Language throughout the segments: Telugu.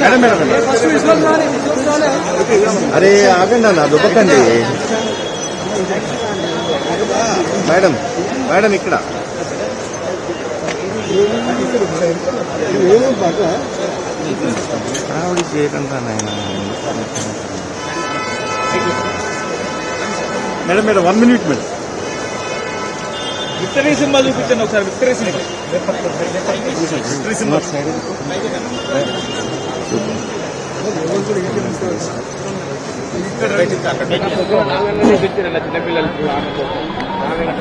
మేడం మేడం అరే ఆగండి అన్న దుబ్బకండి. మేడం మేడం ఇక్కడ. ఆవిడ చేయకుండా నాయన. Madam madam one minute madam. Victory cinema చూపించండి ఒకసారి విక్టరీ సినిమా. విక్టరీ సినిమా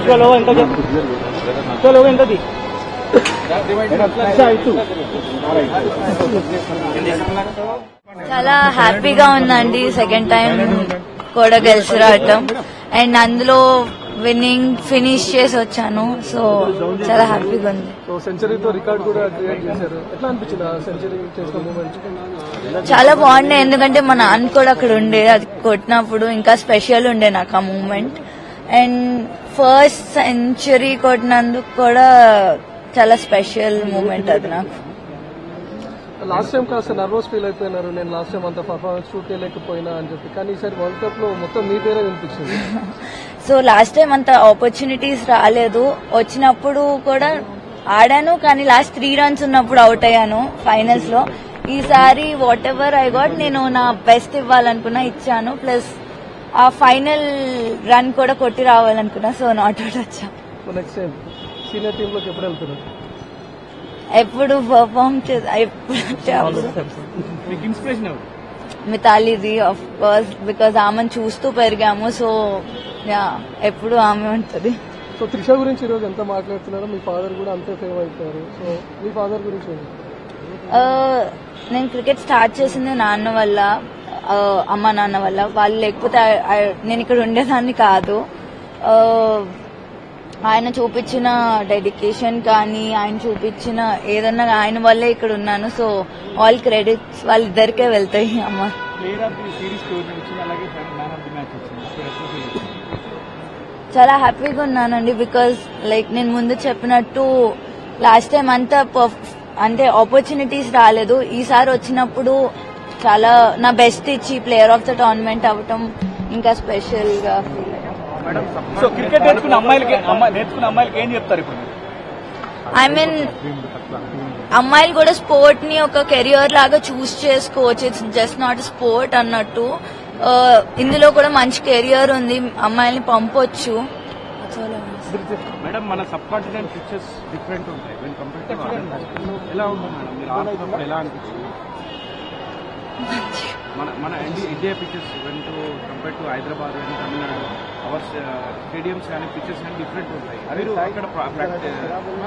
చలో ఎంత చలో ఎంతది చాలా హ్యాపీగా ఉందండి. సెకండ్ టైం కూడా గెలిచి రావటం అండ్ అందులో విన్నింగ్ ఫినిష్ చేసి వచ్చాను. సో చాలా హ్యాపీగా ఉంది. చాలా బాగుండే. ఎందుకంటే మా నాన్న కూడా అక్కడ ఉండే. అది కొట్టినప్పుడు ఇంకా స్పెషల్ ఉండే నాకు ఆ మూమెంట్ అండ్ ఫస్ట్ సెంచరీ కొట్టినందుకు కూడా చాలా స్పెషల్ మూమెంట్ అది నాకు. లాస్ట్ టైం కాస్త నర్వస్ ఫీల్ అయిపోయినారు. నేను లాస్ట్ టైం అంత పర్ఫార్మెన్స్ షూట్ చేయలేకపోయినా అని చెప్పి. కానీ ఈసారి వరల్డ్ కప్లో మొత్తం మీ పేరే వినిపించింది. సో లాస్ట్ టైం అంత ఆపర్చునిటీస్ రాలేదు. వచ్చినప్పుడు కూడా ఆడాను. కానీ లాస్ట్ త్రీ రన్స్ ఉన్నప్పుడు అవుట్ అయ్యాను ఫైనల్స్లో. ఈసారి వాట్ ఎవర్ ఐ గాట్ నేను నా బెస్ట్ ఇవ్వాలనుకున్నా ఇచ్చాను. ప్లస్ ఆ ఫైనల్ రన్ కూడా కొట్టి రావాలనుకున్నా. సో నాట్ అవుట్ వచ్చా. సో నెక్స్ట్ టైం సీనియర్ టీమ్లోకి ఎప్పుడు వెళ్తున్నారు? ఎప్పుడు పర్ఫామ్ ఇన్స్పిరేషన్ మితాలిది ఆఫ్ కోర్స్ బికాజ్ ఆమెను చూస్తూ పెరిగాము సో యా ఎప్పుడు ఆమె ఉంటుంది. సో త్రిష గురించి ఈరోజు ఎంత మాట్లాడుతున్నారో? మీ ఫాదర్ కూడా అంతే ఫేమ్ అయిపోయారు. సో మీ ఫాదర్ గురించి నేను క్రికెట్ స్టార్ట్ చేసింది నాన్న వల్ల అమ్మ నాన్న వల్ల. వాళ్ళు లేకపోతే నేను ఇక్కడ ఉండేదాన్ని కాదు. ఆయన చూపించిన డెడికేషన్ కానీ ఆయన చూపించిన ఏదన్నా ఆయన వల్లే ఇక్కడ ఉన్నాను. సో ఆల్ క్రెడిట్స్ వాళ్ళిద్దరికే వెళ్తాయి అమ్మ? చాలా హ్యాపీగా ఉన్నానండి బికాజ్ లైక్ నేను ముందు చెప్పినట్టు లాస్ట్ టైం అంతా అంటే ఆపర్చునిటీస్ రాలేదు. ఈసారి వచ్చినప్పుడు చాలా నా బెస్ట్ ఇచ్చి ప్లేయర్ ఆఫ్ ద టోర్నమెంట్ అవ్వటం ఇంకా స్పెషల్గా ఫీల్ సో క్రికెట్ నేర్చుకున్న అమ్మాయిలకి అమ్మాయి నేర్చుకున్న అమ్మాయిలకి ఏం చెప్తారు ఇప్పుడు? ఐ మీన్ అమ్మాయిలు కూడా స్పోర్ట్ని ఒక కెరియర్ లాగా చూస్ చేసుకోవచ్చు. ఇట్స్ జస్ట్ నాట్ స్పోర్ట్ అన్నట్టు. ఆ, ఇందులో కూడా మంచి కెరియర్ ఉంది. అమ్మాయిల్ని పంపొచ్చు. మేడం మన సబ్ కాంటినెంట్ పిక్చర్స్ డిఫరెంట్ ఉంటాయి వెన్ కంపేర్ టు ఎలా ఉంటుంది మేడం? మీరు ఎలా అనిపించింది మన మన ఇండి- India pictures when to compare to Hyderabad when Tamil Nadu our stadiums కానీ పిక్చర్స్ కానీ డిఫరెంట్ ఉంటాయి. మీరు అక్కడ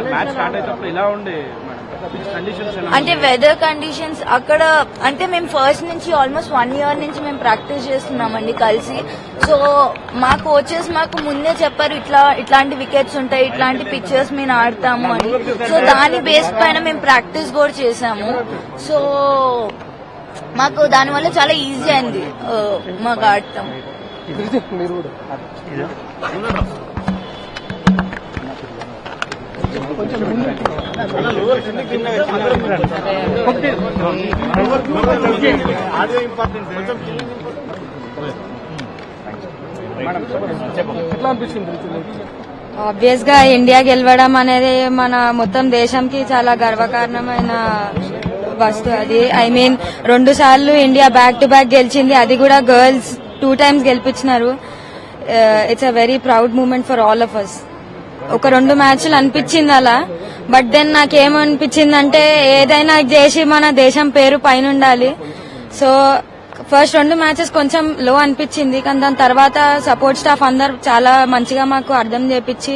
మ్యాచ్ స్టార్ట్ అయినప్పుడు ఎలా ఉండే మేడం. కండిషన్స్ ఎలా అంటే వెదర్ కండిషన్స్ అక్కడ అంటే మేము ఫస్ట్ నుంచి ఆల్మోస్ట్ వన్ ఇయర్ నుంచి మేము ప్రాక్టీస్ చేస్తున్నామండి కలిసి. సో మా కోచెస్ మాకు ముందే చెప్పారు ఇట్లా ఇట్లాంటి వికెట్స్ ఉంటాయి ఇట్లాంటి పిక్చర్స్ మేము ఆడతాము అని. సో దాని బేస్ పైన మేము ప్రాక్టీస్ కూడా చేసాము సో మాకు దానివల్ల చాలా ఈజీ అయింది. మాకు ఆడటం. ఆబ్వియస్గా ఇండియా గెలవడం అనేది మన మొత్తం దేశంకి చాలా గర్వకారణమైన వస్తు అది. ఐ మీన్ రెండు సార్లు ఇండియా బ్యాక్ టు బ్యాక్ గెలిచింది. అది కూడా girls two times గెలిపించినారు. It's a very proud moment for all of us ఒక రెండు మ్యాచ్లు అనిపించింది అలా. బట్ దెన్ నాకేమనిపించిందంటే ఏదైనా చేసి మన దేశం పేరు పైన ఉండాలి. సో ఫస్ట్ రెండు మ్యాచెస్ కొంచెం లో అనిపించింది. కానీ దాని తర్వాత సపోర్ట్ స్టాఫ్ అందరు చాలా మంచిగా మాకు అర్థం చేపించి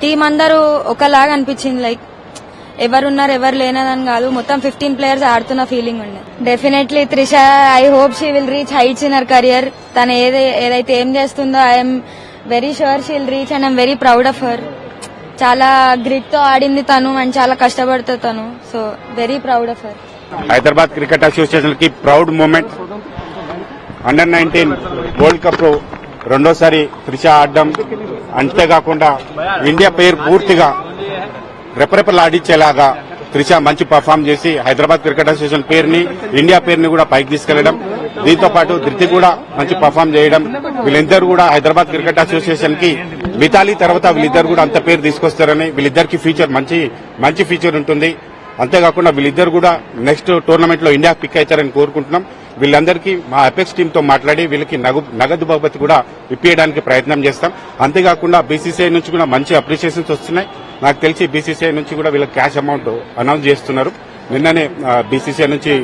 టీం అందరూ ఒకలాగా అనిపించింది లైక్ ఎవరున్నారు ఎవరు లేనదని కాదు మొత్తం ఫిఫ్టీన్ ప్లేయర్స్ ఆడుతున్న ఫీలింగ్ ఉండే definitely Trisha I hope she will reach heights in her career తను ఏది ఏదైతే ఏం చేస్తుందో I'm very sure she'll reach and I'm very proud of her చాలా గ్రిట్తో ఆడింది తను అండ్ చాలా కష్టపడుతుంది తను. So very proud of her Hyderabad cricket అసోసియేషన్కి proud moment under nineteen world cup రెండోసారి త్రిష ఆడడం అంతేకాకుండా ఇండియా పేరు పూర్తిగా రెపరెపలాడించేలాగా త్రిష మంచి పర్ఫామ్ చేసి హైదరాబాద్ క్రికెట్ అసోసియేషన్ పేరుని ఇండియా పేరుని కూడా పైకి తీసుకెళ్ళడం దీంతో పాటు ధృతి కూడా మంచి పర్ఫామ్ చేయడం వీళ్ళిద్దరు కూడా హైదరాబాద్ క్రికెట్ అసోసియేషన్కి మితాలి తర్వాత వీళ్ళిద్దరు కూడా అంత పేరు తీసుకొస్తారని వీళ్ళిద్దరికి ఫ్యూచర్ మంచి మంచి ఫ్యూచర్ ఉంటుంది. అంతేకాకుండా వీళ్ళిద్దరు కూడా నెక్స్ట్ టోర్నమెంట్లో ఇండియా పిక్ అవుతారని కోరుకుంటున్నాం. వీళ్ళందరికీ మా అపెక్స్ టీంతో మాట్లాడి వీళ్ళకి నగదు బహుమతి కూడా ఇప్పించడానికి ప్రయత్నం చేస్తాం. అంతేకాకుండా బీసీసీఐ నుంచి కూడా మంచి అప్రిషియేషన్స్ వస్తున్నాయి. నాకు తెలిసి బీసీసీఐ నుంచి కూడా వీళ్ళకి క్యాష్ అమౌంట్ అనౌన్స్ చేస్తున్నారు. నిన్ననే బీసీసీఐ నుంచి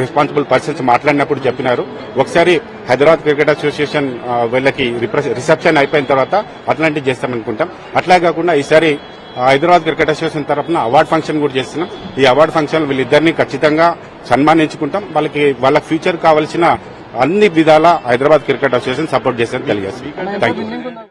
రెస్పాన్సిబుల్ పర్సన్స్ మాట్లాడినప్పుడు చెప్పినారు. ఒకసారి హైదరాబాద్ క్రికెట్ అసోసియేషన్ వీళ్ళకి రిసెప్షన్ అయిపోయిన తర్వాత అట్లాంటివి చేస్తామనుకుంటాం. అట్లా కాకుండా ఈసారి హైదరాబాద్ క్రికెట్ అసోసియేషన్ తరఫున అవార్డు ఫంక్షన్ కూడా చేస్తున్నాం. ఈ అవార్డు ఫంక్షన్ వీళ్ళిద్దరినీ ఖచ్చితంగా సన్మానించుకుంటాం. వాళ్ళకి వాళ్ళ ఫ్యూచర్ కావాల్సిన అన్ని విధాల హైదరాబాద్ క్రికెట్ అసోసియేషన్ సపోర్ట్ చేసేది తెలియజేస్తాం థ్యాంక్ యూ